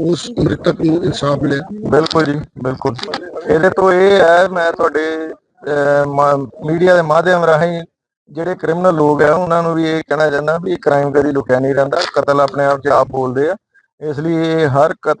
ਉਸ ਮ੍ਰਿਤਕ ਨੂੰ ਇਨਸਾਫ ਮਿਲਿਆ? ਬਿਲਕੁਲ ਜੀ, ਬਿਲਕੁਲ। ਇਹਦੇ ਤੋਂ ਇਹ ਹੈ, ਮੈਂ ਤੁਹਾਡੇ ਮੀਡੀਆ ਦੇ ਮਾਧਿਅਮ ਰਾਹੀਂ ਜਿਹੜੇ ਕ੍ਰਿਮੀਨਲ ਲੋਕ ਆ, ਉਹਨਾਂ ਨੂੰ ਵੀ ਇਹ ਕਹਿਣਾ ਚਾਹੁੰਦਾ ਵੀ ਕ੍ਰਾਈਮ ਕਦੀ ਲੁਕਿਆ ਨਹੀਂ ਰਹਿੰਦਾ। ਕਤਲ ਆਪਣੇ ਆਪ 'ਚ ਆਪ ਬੋਲਦੇ ਆ। ਇਸ ਲਈ ਇਹ ਹਰ ਕਤਲ